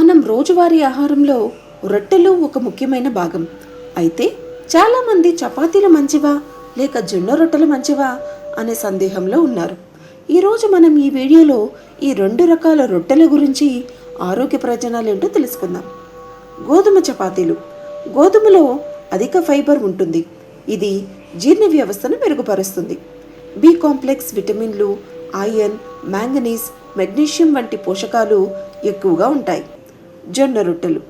మనం రోజువారీ ఆహారంలో రొట్టెలు ఒక ముఖ్యమైన భాగం. అయితే చాలామంది చపాతీలు మంచివా లేక జొన్న రొట్టెలు మంచివా అనే సందేహంలో ఉన్నారు. ఈరోజు మనం ఈ వీడియోలో ఈ రెండు రకాల రొట్టెల గురించి ఆరోగ్య ప్రయోజనాలు ఏంటో తెలుసుకుందాం. గోధుమ చపాతీలు. గోధుమలో అధిక ఫైబర్ ఉంటుంది. ఇది జీర్ణ వ్యవస్థను మెరుగుపరుస్తుంది. బి కాంప్లెక్స్ విటమిన్లు ఐరన్ మ్యాంగనీస్ మెగ్నీషియం వంటి పోషకాలు ఎక్కువగా ఉంటాయి. జొన్న రొట్టెలు.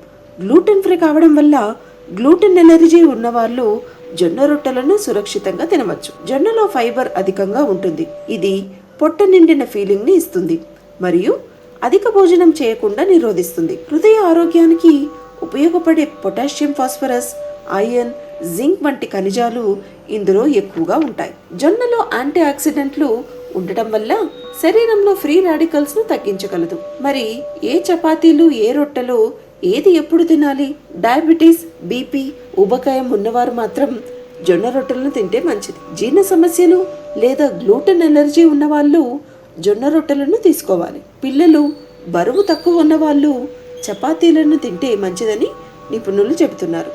గ్లూటెన్ ఫ్రీ కావడం వల్ల గ్లూటెన్ ఎలర్జీ ఉన్నవాళ్ళు జొన్న రొట్టెలను సురక్షితంగా తినవచ్చు. జొన్నలో ఫైబర్ అధికంగా ఉంటుంది. ఇది పొట్ట నిండిన ఫీలింగ్ని ఇస్తుంది మరియు అధిక భోజనం చేయకుండా నిరోధిస్తుంది. హృదయ ఆరోగ్యానికి ఉపయోగపడే పొటాషియం ఫాస్ఫరస్ ఐరన్ జింక్ వంటి ఖనిజాలు ఇందులో ఎక్కువగా ఉంటాయి. జొన్నలో యాంటీ ఆక్సిడెంట్లు ఉండటం వల్ల శరీరంలో ఫ్రీ రాడికల్స్ను తగ్గించగలదు. మరి ఏ చపాతీలు ఏ రొట్టెలు ఏది ఎప్పుడు తినాలి? డయాబెటీస్ బీపీ ఊబకాయం ఉన్నవారు మాత్రం జొన్న రొట్టెలను తింటే మంచిది. జీర్ణ సమస్యలు లేదా గ్లూటెన్ ఎలర్జీ ఉన్నవాళ్ళు జొన్న రొట్టెలను తీసుకోవాలి. పిల్లలు బరువు తక్కువ ఉన్నవాళ్ళు చపాతీలను తింటే మంచిదని నిపుణులు చెబుతున్నారు.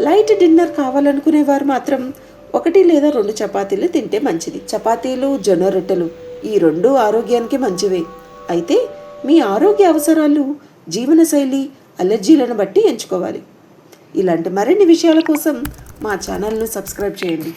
లైట్ డిన్నర్ కావాలనుకునే వారు మాత్రం ఒకటి లేదా రెండు చపాతీలు తింటే మంచిది. చపాతీలు జొన్న రొట్టెలు ఈ రెండు ఆరోగ్యానికి మంచివే. అయితే మీ ఆరోగ్య అవసరాలు జీవనశైలి అలర్జీలను బట్టి ఎంచుకోవాలి. ఇలాంటి మరిన్ని విషయాల కోసం మా ఛానల్ను సబ్స్క్రైబ్ చేయండి.